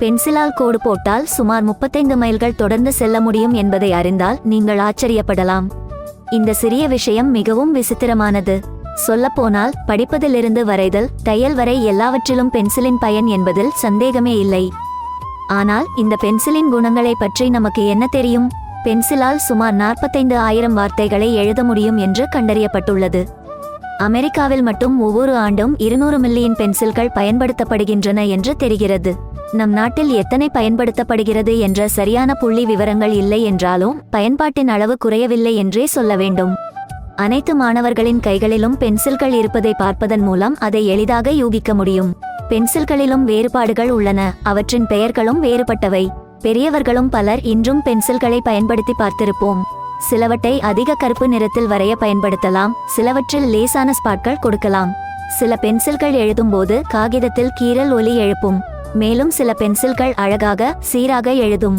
பென்சிலால் கோடு போட்டால் சுமார் முப்பத்தைந்து மைல்கள் தொடர்ந்து செல்ல முடியும் என்பதை அறிந்தால் நீங்கள் ஆச்சரியப்படலாம். இந்த சிறிய விஷயம் மிகவும் விசித்திரமானது. சொல்லப்போனால் படிப்பதிலிருந்து வரைதல் தையல் வரை எல்லாவற்றிலும் பென்சிலின் பயன் என்பதில் சந்தேகமே இல்லை. ஆனால் இந்த பென்சிலின் குணங்களை பற்றி நமக்கு என்ன தெரியும்? பென்சிலால் சுமார் நாற்பத்தைந்து ஆயிரம் வார்த்தைகளை எழுத முடியும் என்று கண்டறியப்பட்டுள்ளது. அமெரிக்காவில் மட்டும் ஒவ்வொரு ஆண்டும் இருநூறு மில்லியன் பென்சில்கள் பயன்படுத்தப்படுகின்றன என்று தெரிகிறது. நம் நாட்டில் எத்தனை பயன்படுத்தப்படுகிறது என்ற சரியான புள்ளி விவரங்கள் இல்லை என்றாலும் பயன்பாட்டின் அளவு குறையவில்லை என்றே சொல்ல வேண்டும். அனைத்து மாணவர்களின் கைகளிலும் பென்சில்கள் இருப்பதை பார்ப்பதன் மூலம் அதை எளிதாக யூகிக்க முடியும். பென்சில்களிலும் வேறுபாடுகள் உள்ளன அவற்றின் பெயர்களும் வேறுபட்டவை. பெரியவர்களும் பலர் இன்றும் பென்சில்களை பயன்படுத்தி பார்த்திருப்போம். சிலவற்றை அதிக கருப்பு நிறத்தில் வரைய பயன்படுத்தலாம் சிலவற்றில் லேசான ஸ்பாட்கள் கொடுக்கலாம். சில பென்சில்கள் எழுதும்போது காகிதத்தில் கீறல் ஒலி எழுப்பும் மேலும் சில பென்சில்கள் அழகாக சீராக எழுதும்.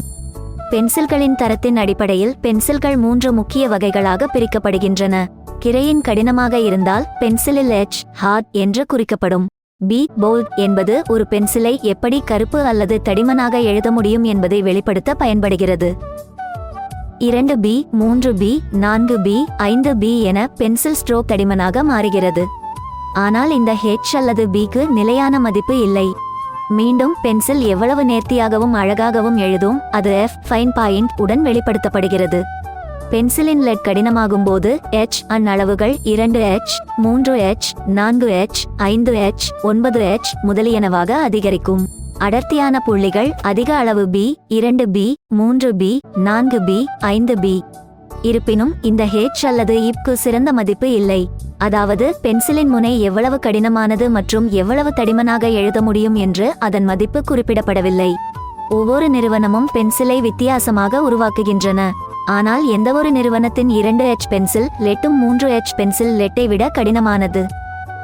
பென்சில்களின் தரத்தின் அடிப்படையில் பென்சில்கள் மூன்று முக்கிய வகைகளாக பிரிக்கப்படுகின்றன. கிரையின் கடினமாக இருந்தால் பென்சிலில் எச் ஹார்ட் என்று குறிக்கப்படும். பி போல்ட் என்பது ஒரு பென்சிலை எப்படி கருப்பு அல்லது தடிமனாக எழுத முடியும் என்பதை வெளிப்படுத்த பயன்படுகிறது. இரண்டு பி மூன்று பி நான்கு பி ஐந்து பி என பென்சில் ஸ்ட்ரோக் தடிமனாக மாறுகிறது. ஆனால் இந்த ஹெச் அல்லது பிக்கு நிலையான மதிப்பு இல்லை. மீண்டும் பென்சில் எவ்வளவு நேர்த்தியாகவும் அழகாகவும் எழுதும் அது எஃப் ஃபைன் பாயிண்ட் உடன் வெளிப்படுத்தப்படுகிறது. பென்சிலின் லெட் கடினமாகும் போது எச் அன் அளவுகள் இரண்டு எச் மூன்று எச் நான்கு எச் ஐந்து எச் ஒன்பது எச் முதலியனவாக அதிகரிக்கும். அடர்த்தியான புள்ளிகள் அதிக அளவு பி இரண்டு பி மூன்று பி நான்கு பி ஐந்து பி இருப்பினும் இந்த ஹெச் அல்லது இப்க்கு சிறந்த மதிப்பு இல்லை. அதாவது பென்சிலின் முனை எவ்வளவு கடினமானது மற்றும் எவ்வளவு தடிமனாக எழுத முடியும் என்று அதன் மதிப்பு குறிப்பிடப்படவில்லை. ஒவ்வொரு நிறுவனமும் பென்சிலை வித்தியாசமாக உருவாக்குகின்றன. ஆனால் எந்தவொரு நிறுவனத்தின் இரண்டு எச் பென்சில் லெட்டும் மூன்று எச் பென்சில் லெட்டை விட கடினமானது.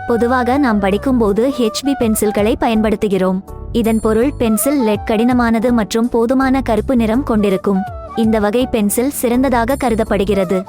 பொதுவாக நாம் படிக்கும்போது ஹெச்பி பென்சில்களை பயன்படுத்துகிறோம். இதன் பொருள் பென்சில் லெட் கடினமானது மற்றும் போதுமான கருப்பு நிறம் கொண்டிருக்கும். இந்த வகை பென்சில் சிறந்ததாக கருதப்படுகிறது.